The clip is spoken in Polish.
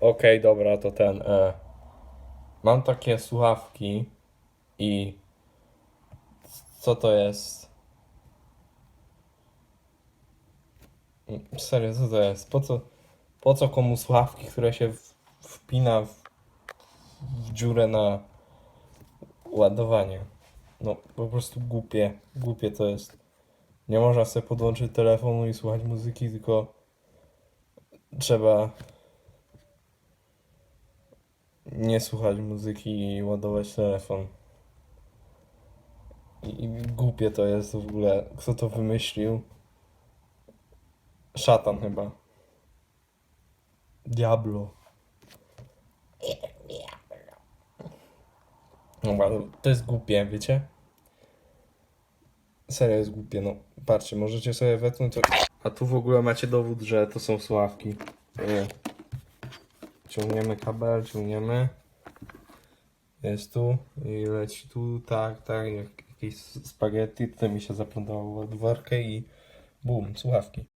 Okej, dobra, to ten. E, mam takie słuchawki i. Co to jest? Mm, Serio, co to jest? Po co, po co komu słuchawki, które się wpina w, w dziurę na ładowanie? No, po prostu głupie. Głupie to jest. Nie można sobie podłączyć telefonu i słuchać muzyki, tylko trzeba nie słuchać muzyki i ładować telefon. I, I głupie to jest w ogóle. Kto to wymyślił? Szatan chyba. Diablo. No, to jest głupie, wiecie? Serio jest głupie, no. Patrzcie, możecie sobie wetnąć. A tu w ogóle macie dowód, że to są sławki. Nie. Ciągniemy kabel, ciągniemy. Jest tu i leci tu, tak, tak, jak jakieś spaghetti. Tutaj mi się zaplątało w ładowarkę i bum, słuchawki.